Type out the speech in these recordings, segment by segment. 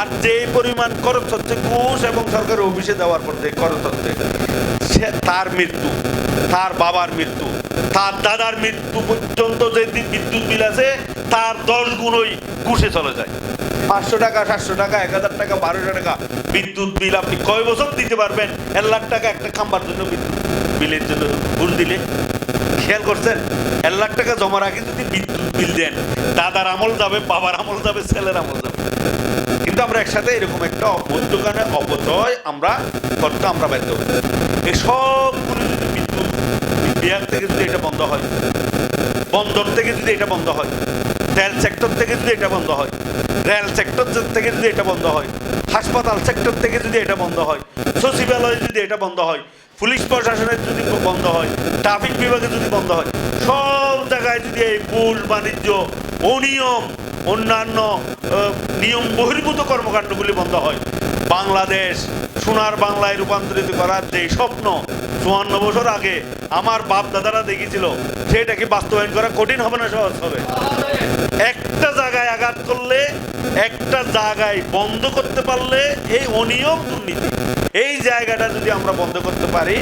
আর যে পরিমাণ খরচ হচ্ছে ঘুষ এবং সরকারি অফিসে দেওয়ার পর যে খরচ হচ্ছে, সে তার মৃত্যু, তার বাবার মৃত্যু, তার দাদার মৃত্যু পর্যন্ত যে বিদ্যুৎ বিল আছে, তার দশ গুণই ঘুষে চলে যায়। পাঁচশো টাকা, সাতশো টাকা, এক হাজার টাকা, বারোশো টাকা বিদ্যুৎ বিল আপনি কয় বছর দিতে পারবেন? এক লাখ টাকা একটা খাম্বার জন্য বিদ্যুৎ বিলের জন্য ঘুষ দিলে। খেয়াল করছেন? এক লাখ টাকা জমা রাখি যদি বিদ্যুৎ বিল দেন। দাদার আমল যাবে, বাবার আমল যাবে, ছেলের আমল যাবে। কিন্তু আমরা একসাথে এরকম একটা মধ্যখানে অপচয় আমরা করতে আমরা বাধ্য এই সবগুলো যদি বিদ্যুৎ বিভাগ থেকে যদি এটা বন্ধ হয়, বন্দর থেকে যদি এটা বন্ধ হয় তেল সেক্টর থেকে যদি এটা বন্ধ হয়, রেল সেক্টর থেকে যদি এটা বন্ধ হয়, হাসপাতাল সেক্টর থেকে যদি এটা বন্ধ হয়, সচিবালয়ে যদি এটা বন্ধ হয় পুলিশ প্রশাসনের যদি বন্ধ হয়, ট্রাফিক বিভাগে যদি বন্ধ হয়, সব জায়গায় যদি এই ভুল বাণিজ্য, অনিয়ম, অন্যান্য নিয়ম বহির্ভূত কর্মকাণ্ডগুলি বন্ধ হয় বাংলাদেশ সোনার বাংলায় রূপান্তরিত করার যে স্বপ্ন চুয়ান্ন বছর আগে আমার বাপ দাদারা দেখেছিল সেটাকে বাস্তবায়ন করা কঠিন হবে না সহজ হবে? একটা জায়গায় আঘাত করলে, একটা জায়গায় বন্ধ করতে পারলে এই অনিয়ম দুর্নীতি। এই জায়গাটা যদি আমরা বন্ধ করতে পারি,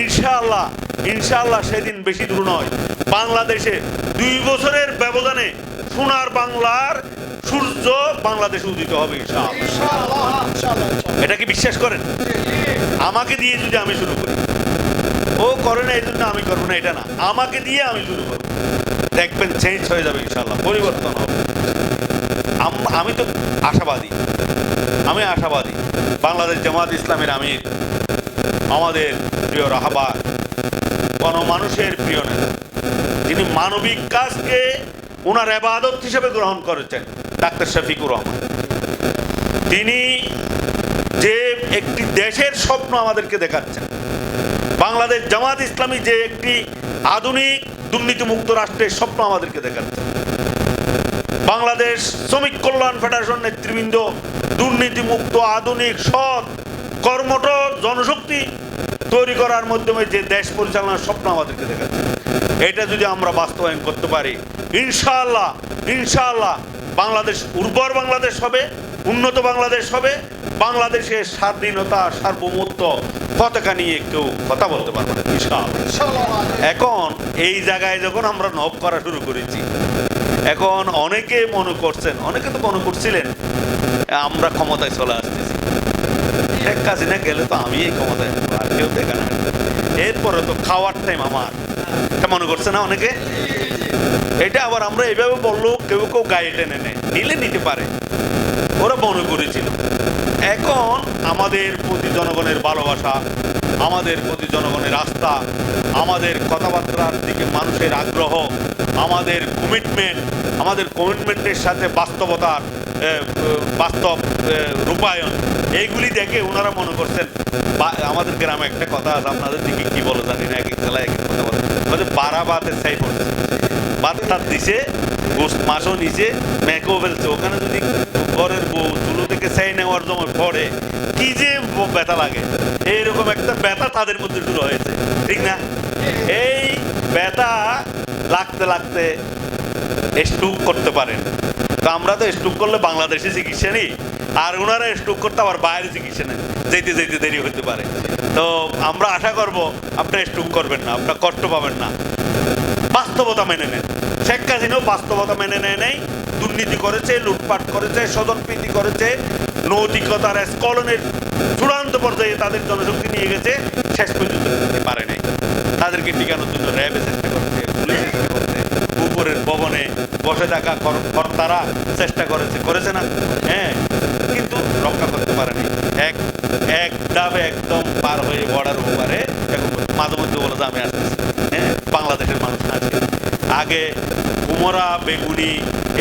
ইনশাআল্লাহ ইনশাআল্লাহ সেদিন বেশি দূর নয়। বাংলাদেশে দুই বছরের ব্যবধানে সোনার বাংলার সূর্য বাংলাদেশে উদিত হবে এটা কি বিশ্বাস করেন? আমাকে দিয়ে যদি আমি শুরু করি। ও করে না এই জন্য আমি করব না এটা না। আমাকে দিয়ে আমি শুরু করব। দেখবেন চেঞ্জ হয়ে যাবে ইনশাল্লাহ পরিবর্তন হবে। আম- আমি তো আশাবাদী। আমি আশাবাদী। বাংলাদেশ জামাত ইসলামের আমির। আমাদের প্রিয় রাহাবার। গণমানুষের প্রিয় নেতা। তিনি মানবিক কাজকে ওনার এবাদত হিসেবে গ্রহণ করেছেন। ডাক্তার শফিকুর রহমান। তিনি যে একটি দেশের স্বপ্ন আমাদেরকে দেখাচ্ছেন, বাংলাদেশ জামাত ইসলামী যে একটি আধুনিক দুর্নীতিমুক্ত রাষ্ট্রের স্বপ্ন আমাদেরকে দেখাচ্ছে। বাংলাদেশ শ্রমিক কল্যাণ ফেডারেশন নেতৃবৃন্দ দুর্নীতিমুক্ত আধুনিক সৎ কর্মঠ জনশক্তি তৈরি করার মাধ্যমে যে দেশ পরিচালনার স্বপ্ন আমাদেরকে দেখাচ্ছে। এটা যদি আমরা বাস্তবায়ন করতে পারি, ইনশাআল্লাহ ইনশাআল্লাহ বাংলাদেশ, উর্বর বাংলাদেশ হবে, উন্নত বাংলাদেশ হবে, বাংলাদেশের স্বাধীনতা, সার্বভৌমত্ব পতাকা নিয়ে কেউ কথা বলতে পারবে না, ইনশাআল্লাহ। এখন এই জায়গায় যখন আমরা নব করা শুরু করেছি, এখন অনেকে মনে করছেন, অনেকে তো মনে করছিলেন, আমরা ক্ষমতায় চলে আসতেছি। শেখ হাসিনা গেলে তো আমি এই ক্ষমতায় আর কেউ দেখা না এরপরে তো খাওয়ার টাইম আমার। মনে করছে না অনেকে? এটা আবার আমরা এইভাবে বলল, কেউ কেউ গায়ে টেনে নেয়। নিলে নিতে পারে। ওরা মনে করেছিল। এখন আমাদের প্রতি জনগণের ভালোবাসা, আমাদের প্রতি জনগণের আস্থা, আমাদের কথাবার্তার দিকে মানুষের আগ্রহ, আমাদের কমিটমেন্ট আমাদের কমিটমেন্টের সাথে বাস্তবতার বাস্তব রূপায়ণ, এইগুলি দেখে ওনারা মনে করছেন আমাদের গ্রামে একটা কথা আছে, আপনাদের দিকে কি বলে জানি না, এক এক জেলায় এক এক কথা বলে। বাতে চাই পড়ছে টাত দিছে মাছও নিচে মেকেও ফেলছে। ওখানে যদি ঘরের বউ চুলো থেকে চাই নেওয়ার সময় পড়ে, কি যে ব্যথা লাগে। এইরকম একটা ব্যথা তাদের মধ্যে শুরু হয়েছে, ঠিক না? এই ব্যথা লাগতে লাগতে স্টুক করতে পারেন। তো আমরা তো স্টুক করলে বাংলাদেশে চিকিৎসা নেই, আর ওনারা স্টুক করতে আবার বাইরে চিকিৎসা নেন, যেতে যেতে দেরি হতে পারে। তো আমরা আশা করব, আপনার স্টুক করবেন না, আপনার কষ্ট পাবেন না। বাস্তবতা মেনে নেন। শেখ হাসিনাও বাস্তবতা মেনে নেয় নেই। দুর্নীতি করেছে, লুটপাট করেছে, স্বজনপ্রীতি করেছে, নৈতিকতার স্কলনের চূড়ান্ত পর্যায়ে তাদের জনশক্তি নিয়ে গেছে, শেষ পর্যন্ত টিকতে পারে নাই। তাদেরকে টিকানোর জন্য র্যাবে চেষ্টা করছে, পুলিশ চেষ্টা করছে, উপরের ভবনে বসে থাকা কর- কর্তারা চেষ্টা করেছে করেছে না। হ্যাঁ কিন্তু রক্ষা করতে পারেনি এক এক দাবে একদম পার হয়ে বর্ডার ওপারে এখন মাঝে মধ্যে বলে যে আমি আসতেছি। হ্যাঁ? বাংলাদেশের মানুষ আছে আগে কুমোরা বেগুনি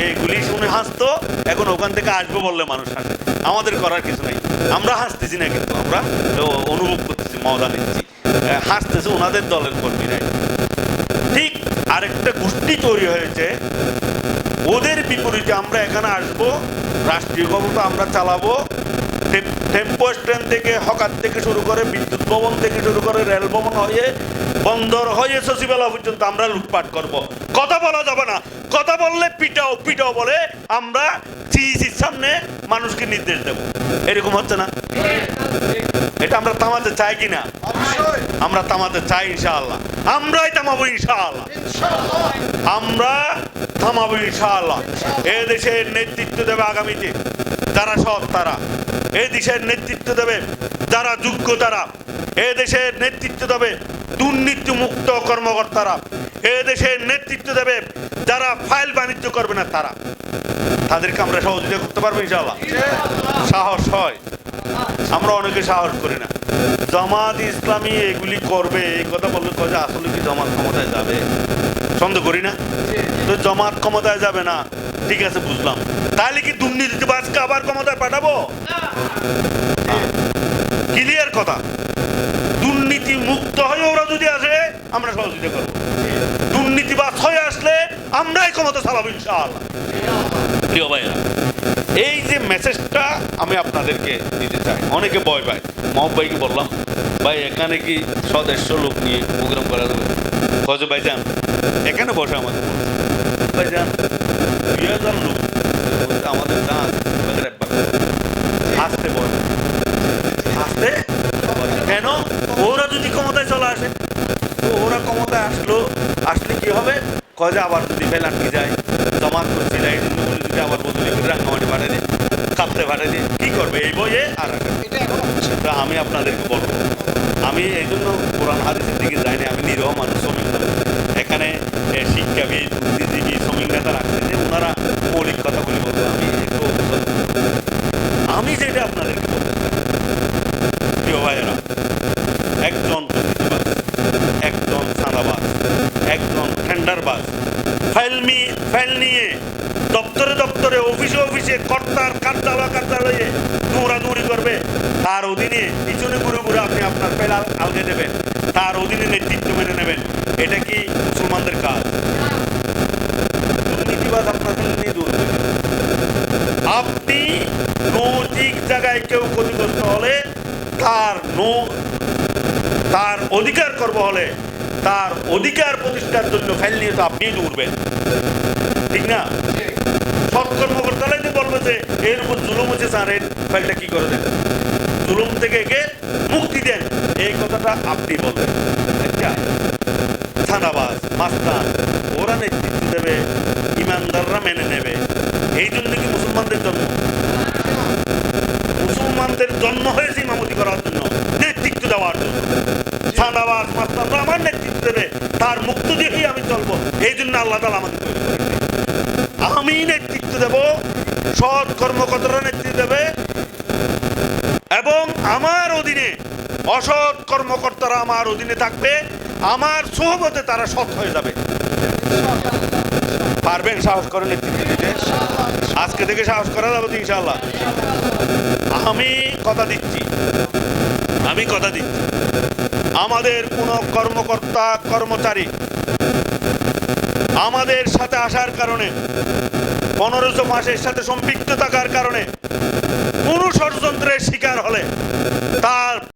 এইগুলি শুনে হাসতো, এখন ওখান থেকে আসব বললে মানুষ হাসে। আমাদের করার কিছু নাই। আমরা হাসতেছি না কিন্তু, আমরা অনুভব করতেছি, মজা নিচ্ছি। হাসতেছে ওনাদের দলের কর্মীরাই। ঠিক আরেকটা গোষ্ঠী তৈরি হয়েছে। ওদের বিপরীতে আমরা এখানে আসব, রাষ্ট্রীয় ক্ষমতা আমরা চালাবো টেম্পো স্ট্যান্ড থেকে হকার থেকে শুরু করে বিদ্যুৎ ভবন থেকে শুরু করে রেল ভবন হয়ে বন্দর হয়ে সচিবালয় পর্যন্ত আমরা লুটপাট করব। কথা বলা যাবে না। কথা বললে পিটাও পিটাও বলে আমরা সিইসির সামনে মানুষকে নির্দেশ দেব। এরকম হচ্ছে না? এটা আমরা থামাতে চাই কি না? আমরা থামাতে চাই ইনশাআল্লাহ। আমরাই থামাবো ইনশাআল্লাহ। ইনশাআল্লাহ। আমরা থামাবো ইনশাআল্লাহ। এ দেশের নেতৃত্ব দেবে আগামীতে। যারা সৎ তারা। এ দেশের নেতৃত্ব দেবে যারা যোগ্য তারা এ দেশের নেতৃত্ব দেবে দুর্নীতি মুক্ত কর্মকর্তারা, এ দেশের নেতৃত্ব দেবে যারা ফাইল বাণিজ্য করবে না তারা। তাদেরকে আমরা সহযোগিতা করতে পারব ইনশাআল্লাহ। সাহস হয়। আমরা অনেকে সাহস করি না। জামাত ইসলামী এগুলি করবে, এই কথা বললে কয় আসলে কি জামাত ক্ষমতায় যাবে? সন্দেহ করি না? তো জমাত ক্ষমতায় যাবে না। ঠিক আছে বুঝলাম। তাহলে কি দুর্নীতিবাজকে আবার ক্ষমতায় পাঠাবো? ক্লিয়ার কথা। দুর্নীতি মুক্ত হয়ে ওরা যদি আসে আমরা সহযোগিতা করব। দুর্নীতিবাজ হয়ে আসলে আমরাই ক্ষমতা চালাবো ইনশাআল্লাহ। প্রিয় ভাইরা এই যে মেসেজটা আমি আপনাদেরকে দিতে চাই। অনেকে ভয় পায়। মহব ভাইকে বললাম ভাই এখানে কি সদস্য লোক নিয়ে প্রোগ্রাম করা যাবে? কজ ভাই যান এখানে বসে আমাদের দুই হাজার লোক আমাদের যান আমাদের একবার আসতে কেন? ওরা যদি ক্ষমতায় চলে আসে তো ওরা ক্ষমতায় আসলো আসলে কি হবে? কয় যে আবার যদি ফেল আটকে যায় জমা করছি না এই যদি আবার বদলি করে রাঙ্গামাটি পাঠিয়ে দিই কাঁপতে পাঠিয়ে দিই কি করবে? এই বইয়ে আর আমি আপনাদেরকে বলব আমি এই জন্য কোরআন হাদিসের দিকে যাইনি আমি নিরহ মানুষ শ্রমিক মানুষ। এখানে শিক্ষাবিদ, বুদ্ধিজীবী শ্রমিক নেতা রাখছে যে ওনারা মৌলিক কথাগুলি বলব আমি একটু আমি যেটা আপনাদেরকে বলতে প্রিয় ভাইয়েরা, একজন দুর্নীতিবাজ একজন সাদাবাজ একজন টেন্ডারবাজ, ফাইল ফাইল নিয়ে দপ্তরে দপ্তরে, অফিসে অফিসে কর্তার কার্যালয় কার্যালয়ে দৌড়াদৌড়ি করবে, তার অধীনে পিছনে ঘুরে ঘুরে আপনি আপনার আল- আলগে দেবেন, তার অধীনে নেতৃত্ব মেনে নেবেন। এটা কি মুসলমানদের কাজ। দুর্নীতিবাজ আপনার ফেল নিয়ে দূর আপনি নৈতিক জায়গায় কেউ ক্ষতিগ্রস্ত হলে তার নো, তার অধিকার করব হলে তার অধিকার প্রতিষ্ঠার জন্য ফাইল নিয়ে তো আপনিই দৌড়বেন। ঠিক না? সৎ কর্মকর্তারাই তো বলবে যে, এর উপর জুলুম হচ্ছে স্যার, এর ফাইলটা কি করে দেন? জুলুম থেকে একে মুক্তি দেন। এই কথাটা আপনি বলবেন। আচ্ছা। থানাবাজ মাস্তান, ওরা নেতৃত্ব দেবে, ইমানদাররা মেনে নেবে। এই জন্য কি মুসলমানদের জন্ম? মুসলমানদের জন্ম হয়েছে ইমামতি করার জন্য, নেতৃত্ব দেওয়ার জন্য। থানাবাজ মাস্তানরা আমার নেতৃত্ব দেবে, তার মুক্ত দিয়েই আমি চলবো। এই জন্য আল্লাহ তালা আমাকে তৈরি। আমি নেতৃত্ব দেব, সৎ কর্মকর্তারা নেতৃত্ব দেবে, এবং আমার অধীনে অসৎ কর্মকর্তারা আমার অধীনে থাকবে। আমার সোহবতে তারা সৎ হয়ে যাবে। পারবেন সাহস করে নেতৃত্ব দিতে? আজকে থেকে সাহস করা যাবে ইনশাল্লাহ আমি কথা দিচ্ছি। আমি কথা দিচ্ছি। আমাদের কোনো কর্মকর্তা, কর্মচারী আমাদের সাথে আসার কারণে পনেরোশো মাসের সাথে সম্পৃক্ত থাকার কারণে কোনো ষড়যন্ত্রের শিকার হলে তার